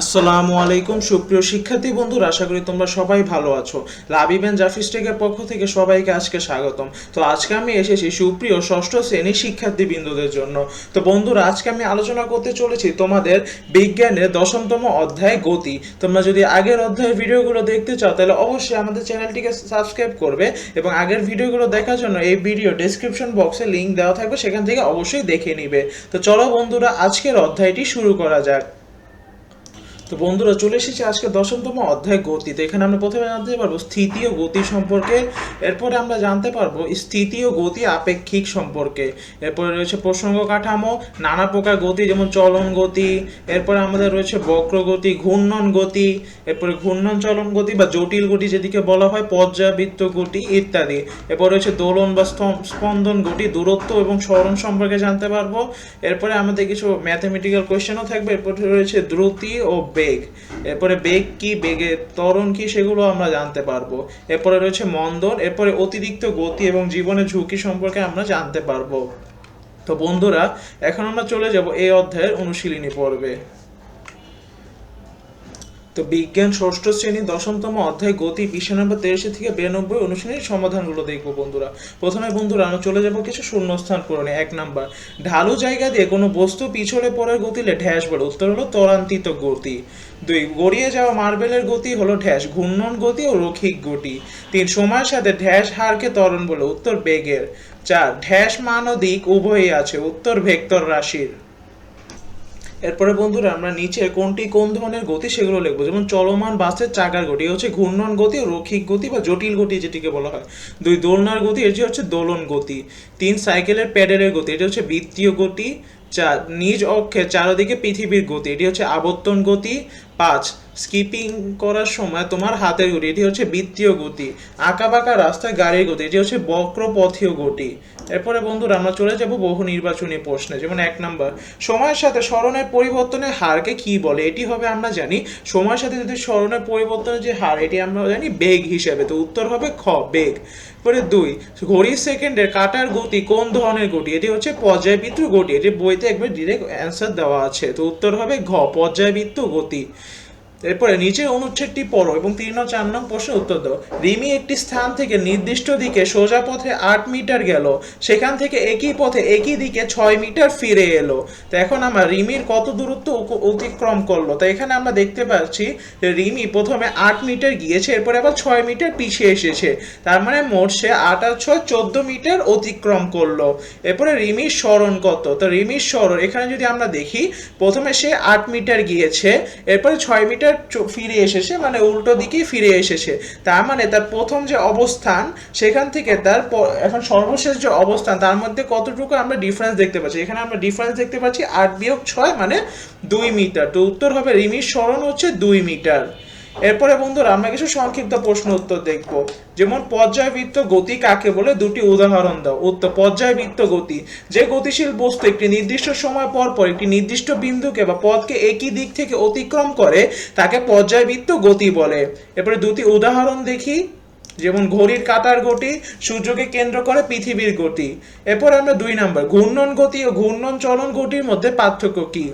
আসসালামু আলাইকুম, সুপ্রিয় শিক্ষার্থী বন্ধুরা, আশা করি তোমরা সবাই ভালো আছো। লাবিবেন জাফিস টেকের পক্ষ থেকে সবাইকে আজকে স্বাগতম। তো আজকে আমি এসেছি সুপ্রিয় ষষ্ঠ শ্রেণির শিক্ষার্থী বিন্দুদের জন্য। তো বন্ধুরা, আজকে আমি আলোচনা করতে চলেছি তোমাদের বিজ্ঞানের দশমতম অধ্যায় গতি। তোমরা যদি আগের অধ্যায়ের ভিডিওগুলো দেখতে চাও, তাহলে অবশ্যই আমাদের চ্যানেলটিকে সাবস্ক্রাইব করবে এবং আগের ভিডিওগুলো দেখার জন্য এই ভিডিও ডেসক্রিপশন বক্সে লিংক দেওয়া থাকবে, সেখান থেকে অবশ্যই দেখে নিবে। তো চলো বন্ধুরা, আজকের অধ্যায়টি শুরু করা যাক। তো বন্ধুরা চলে এসেছি আজকে দশমতম অধ্যায় গতি তো এখানে আমরা প্রথমে জানতে পারব স্থিতি ও গতি সম্পর্কে, এরপরে আমরা জানতে পারব স্থিতি ও গতি আপেক্ষিক সম্পর্কে। এরপরে রয়েছে প্রসঙ্গ কাঠামো, নানা প্রকার গতি, যেমন চলন গতি, এরপরে আমাদের রয়েছে বক্র গতি, ঘূর্ণন গতি, এরপরে ঘূর্ণন চলন গতি বা জটিল গতি যেদিকে বলা হয়, পর্যাবৃত্ত গতি ইত্যাদি। এরপর রয়েছে দোলন বা স্পন্দন গতি, দূরত্ব এবং স্মরণ সম্পর্কে জানতে পারব। এরপরে আমাদের কিছু ম্যাথমেটিক্যাল কোয়েশ্চেনও থাকবে, এরপরে রয়েছে দ্রুতি ও বেগ। এরপরে বেগ কি? বেগের ত্বরণ কি? সেগুলো আমরা জানতে পারব। এরপরে রয়েছে মন্দন। এরপরে অতিরিক্ত গতি এবং জীবনের ঝুঁকি সম্পর্কে আমরা জানতে পারব। তো বন্ধুরা, এখন আমরা চলে যাব এই অধ্যায়ের অনুশীলনী পর্বে। তো বিজ্ঞান ষষ্ঠ শ্রেণি দশমতম অধ্যায় গতি পৃষ্ঠা নম্বর তেইশে থেকে বিরানব্বই অনুশীলনীর সমাধানগুলো দেখব বন্ধুরা। প্রথমে বন্ধুরা, আমরা চলে যাব কিছু শূন্যস্থান পূরণে। এক নাম্বার, ঢালু জায়গা দিয়ে কোনো বস্তু পিছলে পড়ার গতিলে ঢ্যাস বলে উত্তর হলো ত্বরান্বিত গতি। দুই, গড়িয়ে যাওয়া মার্বেলের গতি হলো ঢ্যাস, ঘূর্ণন গতি ও রৈখিক গতি। তিন, সময়ের সাথে ঢ্যাস হারকে ত্বরণ বলে। উত্তর, বেগের। চার, ঢ্যাস মান ও দিক উভয়ই আছে। উত্তর, ভেক্টর রাশির। এরপরে বন্ধুরা আমরা নিচে কোনটি কোন ধরনের গতি সেগুলো লিখব। যেমন চলমান বাসের চাকার গতি হচ্ছে ঘূর্ণন গতি রৈখিক গতি বা জটিল গতি যেটিকে বলা হয়। দুই দোলনার গতি, এটি হচ্ছে দোলন গতি। তিন সাইকেলের প্যাডেলের গতি, এটি হচ্ছে বৃত্তীয় গতি। চার, নিজ অক্ষে চারদিকে পৃথিবীর গতি, এটি হচ্ছে আবর্তন গতি। পাঁচ, স্কিপিং করার সময় তোমার হাতের গতি, এটি হচ্ছে বৃত্তীয় গতি আঁকা বাঁকা রাস্তায় গাড়ির গতি, এটি হচ্ছে বক্রপথীয় গতি। এরপরে বন্ধুরা আমরা চলে যাব বহু নির্বাচনী প্রশ্নে, যেমন এক নাম্বার, সময়ের সাথে স্মরণের পরিবর্তনের হারকে কি বলে? এটি হবে আমরা জানি, সময়ের সাথে যদি স্মরণের পরিবর্তনের যে হার, এটি আমরা জানি বেগ হিসেবে, তো উত্তর হবে খ, বেগ। পরে দুই, ঘড়ির সেকেন্ডের কাটার গতি কোন ধরনের গতি? এটি হচ্ছে পর্যায়বৃত্ত গতি, এটি বইতে একবার ডিরেক্ট অ্যান্সার দেওয়া আছে, তো উত্তর হবে ঘ, পর্যায়বৃত্ত গতি। এরপরে নিচের অনুচ্ছেদটি পড়ো এবং তিন চার নং প্রশ্নের উত্তর দাও। রিমি একটি স্থান থেকে নির্দিষ্ট দিকে সোজা পথে আট মিটার গেল। সেখান থেকে একই পথে একই দিকে ছয় মিটার ফিরে এলো। তো এখন আমরা রিমির কত দূরত্ব অতিক্রম করল? তো এখানে আমরা দেখতে পাচ্ছি রিমি প্রথমে আট মিটার গিয়েছে, এরপরে আবার ছয় মিটার পিছিয়ে এসেছে। তার মানে মোট সে আট আর ছয় চোদ্দ মিটার অতিক্রম করল। এরপরে রিমির স্মরণ কত? তো রিমির স্মরণ, এখানে যদি আমরা দেখি, প্রথমে সে আট মিটার গিয়েছে, এরপরে ছয় মিটার চ- ফিরে এসেছে মানে উল্টো দিকেই ফিরে এসেছে। তার মানে তার প্রথম যে অবস্থান, সেখান থেকে তার এখন সর্বশেষ যে অবস্থান, তার মধ্যে কতটুকু আমরা ডিফারেন্স দেখতে পাচ্ছি? এখানে আমরা ডিফারেন্স দেখতে পাচ্ছি আট বিয়োগ ছয় মানে দুই মিটার। তো উত্তর হবে রিমির স্মরণ হচ্ছে দুই মিটার। এরপরে বন্ধুরা, আমরা কিছু সংক্ষিপ্ত প্রশ্ন উত্তর দেখব। যেমন, পর্যায়বৃত্ত গতি কাকে বলে? দুটি উদাহরণ দাও। উত্তর, পর্যায়বৃত্ত গতি। যে গতিশীল বস্তু একটি নির্দিষ্ট সময় পর পর একটি নির্দিষ্ট বিন্দুকে বা পথকে একই দিক থেকে অতিক্রম করে, তাকে পর্যায়বৃত্ত গতি বলে। এরপরে দুটি উদাহরণ দেখি। যেমন, ঘড়ির কাঁটার গতি, সূর্যকে কেন্দ্র করে পৃথিবীর গতি। এরপর আমরা দুই নাম্বার, ঘূর্ণন গতি ও ঘূর্ণন চলন গতির মধ্যে পার্থক্য কি?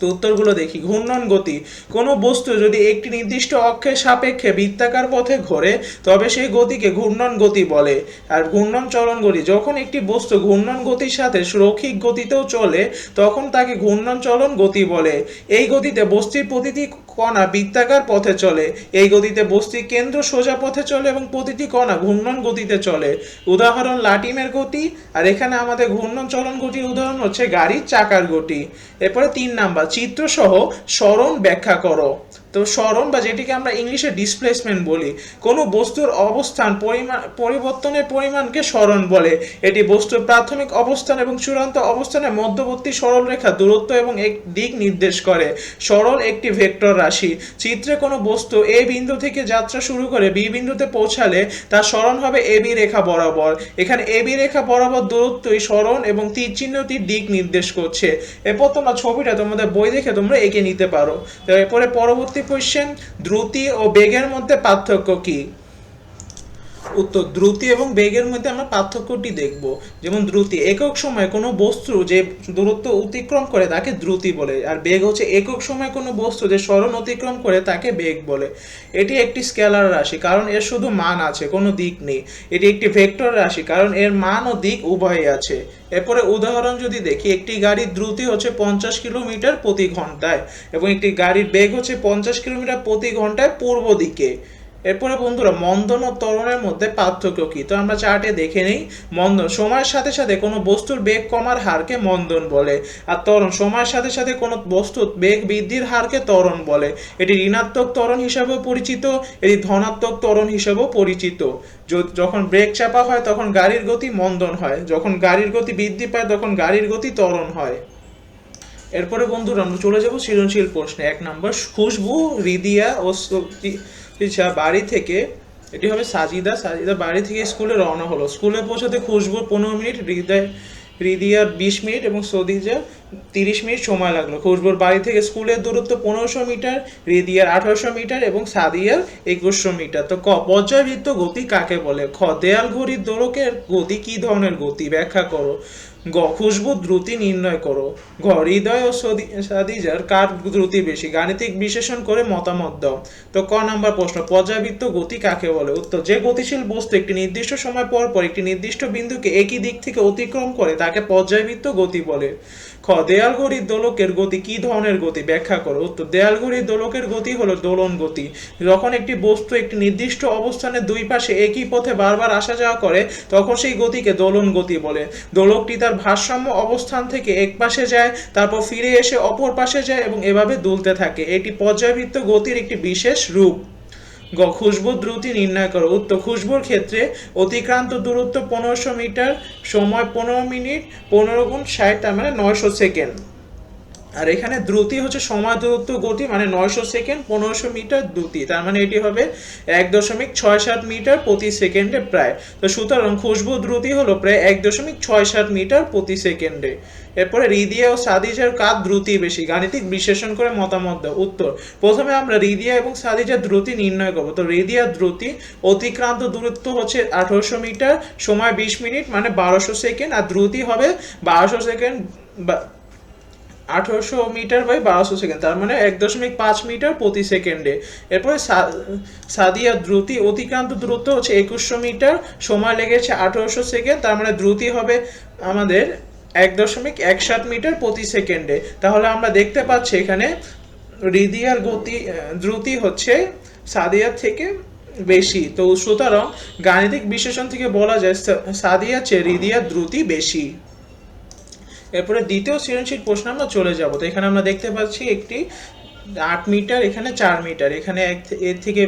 তো উত্তরগুলো দেখি। ঘূর্ণন গতি। কোনো বস্তু যদি একটি নির্দিষ্ট অক্ষের সাপেক্ষে বৃত্তাকার পথে ঘোরে, তবে সেই গতিকে ঘূর্ণন গতি বলে। আর ঘূর্ণন চলন গতি, যখন একটি বস্তু ঘূর্ণন গতির সাথে রৈখিক গতিতেও চলে, তখন তাকে ঘূর্ণন চলন গতি বলে। এই গতিতে বস্তির প্রতিটি কণা বৃত্তাকার পথে চলে। এই গতিতে বস্তির কেন্দ্র সোজা পথে চলে এবং প্রতিটি কণা ঘূর্ণন গতিতে চলে। উদাহরণ, লাটিমের গতি, আর এখানে আমাদের ঘূর্ণন চলন গতির উদাহরণ হচ্ছে গাড়ির চাকার গতি। এরপরে তিন নাম্বার, চিত্রসহ স্মরণ ব্যাখ্যা করো। তো স্মরণ বা যেটিকে আমরা ইংলিশে ডিসপ্লেসমেন্ট বলি, কোনো বস্তুর অবস্থান পরিমাণ পরিবর্তনের পরিমাণকে স্মরণ বলে। এটি বস্তুর প্রাথমিক অবস্থান এবং চূড়ান্ত অবস্থানের মধ্যবর্তী সরল রেখা দূরত্ব এবং এক দিক নির্দেশ করে। সরল একটি ভেক্টর রাশি। চিত্রে কোনো বস্তু এ বিন্দু থেকে যাত্রা শুরু করে বি বিন্দুতে পৌঁছালে তার স্মরণ হবে এ বি রেখা বরাবর। এখানে এ বি রেখা বরাবর দূরত্বই স্মরণ এবং তীর চিহ্নটির দিক নির্দেশ করছে। এরপর তোমরা ছবিটা তোমাদের বই দেখে তোমরা এঁকে নিতে পারো। এরপরে পরবর্তী কোয়েশ্চেন দ্রুতি ও বেগের মধ্যে পার্থক্য কি? উত্তর দ্রুতি এবং বেগের মধ্যে আমরা পার্থক্যটি দেখব। যেমন দ্রুতি, একক সময়ে কোনো বস্তু যে দূরত্ব অতিক্রম করে তাকে দ্রুতি বলে, আর বেগ হচ্ছে একক সময়ে কোনো বস্তু যে স্মরণ অতিক্রম করে তাকে বেগ বলে। এটি একটি স্কেলার রাশি, কারণ এর শুধু মান আছে, কোনো দিক নেই। এটি একটি ভেক্টর রাশি, কারণ এর মান ও দিক উভয়ই আছে। এরপরে উদাহরণ যদি দেখি, একটি গাড়ির দ্রুতি হচ্ছে পঞ্চাশ কিলোমিটার প্রতি ঘন্টায়, এবং একটি গাড়ির বেগ হচ্ছে পঞ্চাশ কিলোমিটার প্রতি ঘন্টায় পূর্ব দিকে। এরপরে বন্ধুরা মন্দন ও ত্বরণের মধ্যে পার্থক্য কি? তো আমরা চার্টে দেখে নেই। মন্দন, সময়ের সাথে সাথে কোনো বস্তুর বেগ কমার হারকে মন্দন বলে। আর ত্বরণ, সময়ের সাথে সাথে কোনো বস্তুর বেগ বৃদ্ধির হারকে ত্বরণ বলে। এটি ঋণাত্মক ত্বরণ হিসাবেও পরিচিত, এটি ধনাত্মক ত্বরণ হিসাবেও পরিচিত। যখন ব্রেক চাপা হয়, তখন গাড়ির গতি মন্দন হয়। যখন গাড়ির গতি বৃদ্ধি পায়, তখন গাড়ির গতি ত্বরণ হয়। এরপরে বন্ধুরা আমরা চলে যাব সৃজনশীল প্রশ্নে। এক নম্বর, খুশবু রিদিয়া ও সতীশা বাড়ি থেকে এটি হবে সাজিদা। সাজিদা বাড়ি থেকে স্কুলে রওনা হলো। স্কুলে পৌঁছাতে খুশবু পনেরো মিনিট, হৃদয়, হৃদিয়া বিশ মিনিট এবং সদিজা তিরিশ মিনিট সময় লাগল। খুশবুর বাড়ি থেকে স্কুলের দূরত্ব পনেরোশো মিটার, রিদিয়ার আঠারোশো মিটার এবং সাদিয়ার একুশশো মিটার। তো ক, পর্যায়বৃত্ত গতি কাকে বলে? খ, দেয়াল ঘড়ির দোলকের গতি কি ধরনের গতি? ব্যাখ্যা করো। গ খুশবু দ্রুতি নির্ণয় করো। ঘ, হৃদয় ও সাদিজার কার দ্রুতি বেশি? গাণিতিক বিশেষণ করে মতামত দাও। তো ক নাম্বার প্রশ্ন পর্যাবৃত্ত গতি কাকে বলে? উত্তর, যে গতিশীল বস্তু একটি নির্দিষ্ট সময় পর পর একটি নির্দিষ্ট বিন্দুকে একই দিক থেকে অতিক্রম করে তাকে পর্যায়বৃত্ত গতি বলে। খ দেয়াল ঘড়ির দোলকের গতি কি ধরনের গতি? ব্যাখ্যা করো। উত্তর দেয়াল ঘড়ির দোলকের গতি হলো দোলন গতি। যখন একটি বস্তু একটি নির্দিষ্ট অবস্থানে দুই পাশে একই পথে বারবার আসা যাওয়া করে, তখন সেই গতিকে দোলন গতি বলে। দোলকটি তার ভারসাম্য অবস্থান থেকে এক পাশে যায়, তারপর ফিরে এসে অপর পাশে যায় এবং এভাবে দুলতে থাকে। এটি পর্যায়বৃত্ত গতির একটি বিশেষ রূপ। গ, খুশবু দ্রুতি নির্ণয় করো। উত্তর, খুশবুর ক্ষেত্রে অতিক্রান্ত দূরত্ব পনেরোশো মিটার সময় পনেরো মিনিট, পনেরো গুণ ষাট, তার মানে নয়শো সেকেন্ড। আর এখানে দ্রুতি হচ্ছে সময় দূরত্ব গতি মানে নয়শো সেকেন্ড, পনেরোশো মিটার দ্রুতি। তার মানে এটি হবে এক দশমিক ছয় সাত মিটার প্রতি সেকেন্ডে প্রায়। তো সুতরাং খুশবু দ্রুতি হলো প্রায় এক দশমিক ছয় সাত মিটার প্রতি সেকেন্ডে। এরপরে রিদিয়া ও সাদিজার কার দ্রুতি বেশি? গাণিতিক বিশ্লেষণ করে মতামত দাও। উত্তর, প্রথমে আমরা রিদিয়া এবং সাদিজার দ্রুতি নির্ণয় করব। তো রিদিয়ার দ্রুতি অতিক্রান্ত দূরত্ব হচ্ছে আঠারোশো মিটার, সময় বিশ মিনিট মানে বারোশো সেকেন্ড। আর দ্রুতি হবে বারোশো সেকেন্ড আঠারোশো মিটার বাই বারোশো সেকেন্ড, তার মানে এক দশমিক পাঁচ মিটার প্রতি সেকেন্ডে। এরপরে সাদিয়া দ্রুতি, অতিক্রান্ত দূরত্ব হচ্ছে একুশশো মিটার, সময় লেগেছে আঠারোশো সেকেন্ড, তার মানে দ্রুতি হবে আমাদের এক দশমিক এক সাত মিটার প্রতি সেকেন্ডে। তাহলে আমরা দেখতে পাচ্ছি এখানে রিদিয়ার গতি দ্রুতি হচ্ছে সাদিয়ার থেকে বেশি। তো সুতরাং গাণিতিক বিশ্লেষণ থেকে বলা যায় সাদিয়ার চেয়ে রিদিয়ার দ্রুতি বেশি। এরপরে দ্বিতীয় সৃজনশীল প্রশ্ন আমরা চলে যাব। তো এখানে আমরা দেখতে পাচ্ছি একটি আট মিটার, এখানে চার মিটার। এখানে এক এর থেকে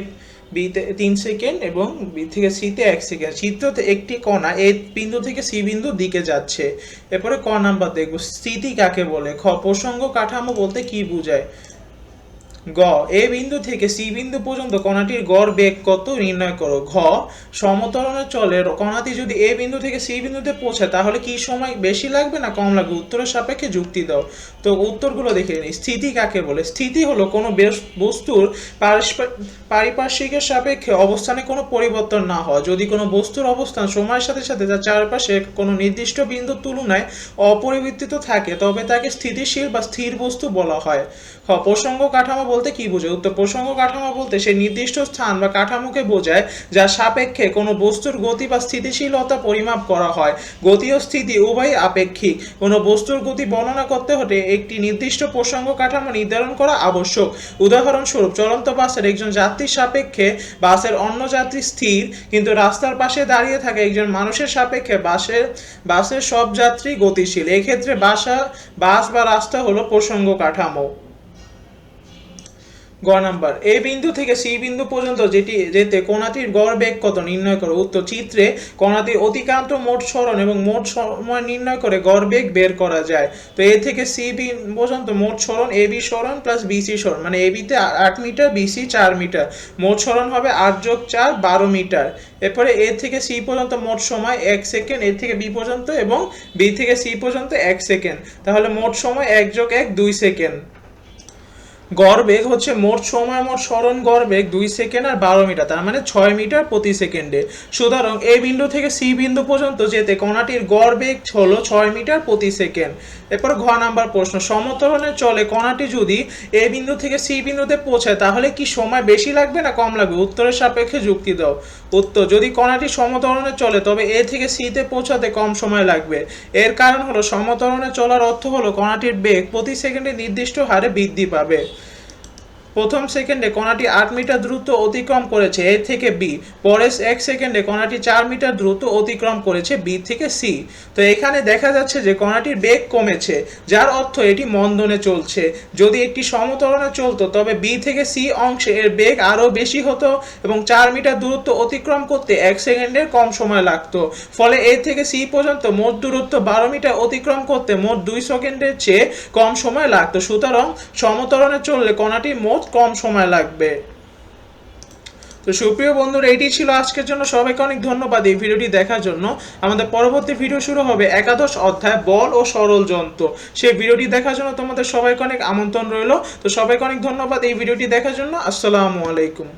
বিতে তিন সেকেন্ড এবং বি থেকে সিতে এক সেকেন্ড। চিত্রতে একটি কণা এ বিন্দু থেকে সি বিন্দু দিকে যাচ্ছে। এরপরে ক নাম্বার দেখব। স্থিতি কাকে বলে? খ, প্রসঙ্গ কাঠামো বলতে কি বোঝায়? গ, এ বিন্দু থেকে সি বিন্দু পর্যন্ত কণাটির গড় বেগ কত নির্ণয় করো? ঘ, সমতরণে চলে কণাটি যদি এ বিন্দু থেকে সি বিন্দুতে পৌঁছায়, তাহলে কি সময় বেশি লাগবে না কম লাগবে? উত্তরের সাপেক্ষে যুক্তি দাও। তো উত্তরগুলো দেখে নিই। স্থিতি কাকে বলে? স্থিতি হলো কোনো বেস- বস্তুর পারিপার্শ্বিকের সাপেক্ষে অবস্থানে কোনো পরিবর্তন না হয় যদি কোনো বস্তুর অবস্থান সময়ের সাথে সাথে তার চারপাশে কোনো নির্দিষ্ট বিন্দুর তুলনায় অপরিবর্তিত থাকে, তবে তাকে স্থিতিশীল বা স্থির বস্তু বলা হয়। প্রসঙ্গ কাঠামো বলতে কি বোঝায়? উত্তর প্রসঙ্গ কাঠামো বলতে সেই নির্দিষ্ট স্থান বা কাঠামোকে বোঝায় যার সাপেক্ষে কোনো বস্তুর গতি বা স্থিতিশীলতা পরিমাপ করা হয়। গতি ও স্থিতি উভয়ই আপেক্ষিক। কোনো বস্তুর গতি বর্ণনা করতে হলে একটি নির্দিষ্ট প্রসঙ্গ কাঠামো নির্ধারণ করা আবশ্যক। উদাহরণস্বরূপ, চলন্ত বাসের একজন যাত্রীর সাপেক্ষে বাসের অন্য যাত্রী স্থির, কিন্তু রাস্তার পাশে দাঁড়িয়ে থাকে একজন মানুষের সাপেক্ষে বাসের বাসের সব যাত্রী গতিশীল। এক্ষেত্রে বাসা, বাস বা রাস্তা হলো প্রসঙ্গ কাঠামো। গ নাম্বার। এ বিন্দু থেকে সি বিন্দু পর্যন্ত যেটি, যেতে কোনাটির গড় বেগ কত নির্ণয় করো? উত্তর, চিত্রে কোণাটির অতিক্রান্ত মোট সরণ এবং মোট সময় নির্ণয় করে গড় বেগ বের করা যায়। তো এ থেকে সি বি পর্যন্ত মোট সরণ এ বি সরণ প্লাস বিসি সরণ মানে এ বিতে আট মিটার বিসি চার মিটার। মোট সরণ হবে আট যোগ চার, বারো মিটার। এরপরে এ থেকে সি পর্যন্ত মোট সময় এক সেকেন্ড, এ থেকে বি পর্যন্ত এবং বি থেকে সি পর্যন্ত এক সেকেন্ড। তাহলে মোট সময় এক যোগ এক, দুই সেকেন্ড। গড়বেগ হচ্ছে মোট সময় মোট স্মরণ গড়বেগ দুই সেকেন্ড আর বারো মিটার, তার মানে ছয় মিটার প্রতি সেকেন্ডে। সুতরাং এ বিন্দু থেকে সি বিন্দু পর্যন্ত যেতে কণাটির গড়বেগ হলো ছয় মিটার প্রতি সেকেন্ড। এরপর ঘ নাম্বার প্রশ্ন সমতরণে চলে কণাটি যদি এ বিন্দু থেকে সি বিন্দুতে পৌঁছায়, তাহলে কি সময় বেশি লাগবে না কম লাগবে? উত্তরের সাপেক্ষে যুক্তি দাও। উত্তর, যদি কণাটি সমতরণে চলে, তবে এ থেকে সিতে পৌঁছাতে কম সময় লাগবে। এর কারণ হলো সমতরণে চলার অর্থ হলো কণাটির বেগ প্রতি সেকেন্ডে নির্দিষ্ট হারে বৃদ্ধি পাবে। প্রথম সেকেন্ডে কণাটি আট মিটার দ্রুত অতিক্রম করেছে এ থেকে বি। পরের এক সেকেন্ডে কণাটি চার মিটার দ্রুত অতিক্রম করেছে বি থেকে সি। তো এখানে দেখা যাচ্ছে যে কণাটির বেগ কমেছে, যার অর্থ এটি মন্দনে চলছে। যদি একটি সমতরণে চলতো, তবে বি থেকে সি অংশে এর বেগ আরও বেশি হতো এবং চার মিটার দূরত্ব অতিক্রম করতে এক সেকেন্ডের কম সময় লাগতো। ফলে এ থেকে সি পর্যন্ত মোট দূরত্ব বারো মিটার অতিক্রম করতে মোট দুই সেকেন্ডের চেয়ে কম সময় লাগতো। সুতরাং সমতরণে চললে কণাটি মোট কম সময় লাগবে। তো সুপ্রিয় বন্ধুরা এটি ছিল আজকের জন্য। সবাইকে অনেক ধন্যবাদ এই ভিডিওটি দেখার জন্য। আমাদের পরবর্তী ভিডিও শুরু হবে একাদশ অধ্যায় বল ও সরল যন্ত্র। সেই ভিডিওটি দেখার জন্য তোমাদের সবাইকে অনেক আমন্ত্রণ রইল। তো সবাইকে অনেক ধন্যবাদ এই ভিডিওটি দেখার জন্য। আসসালামু আলাইকুম।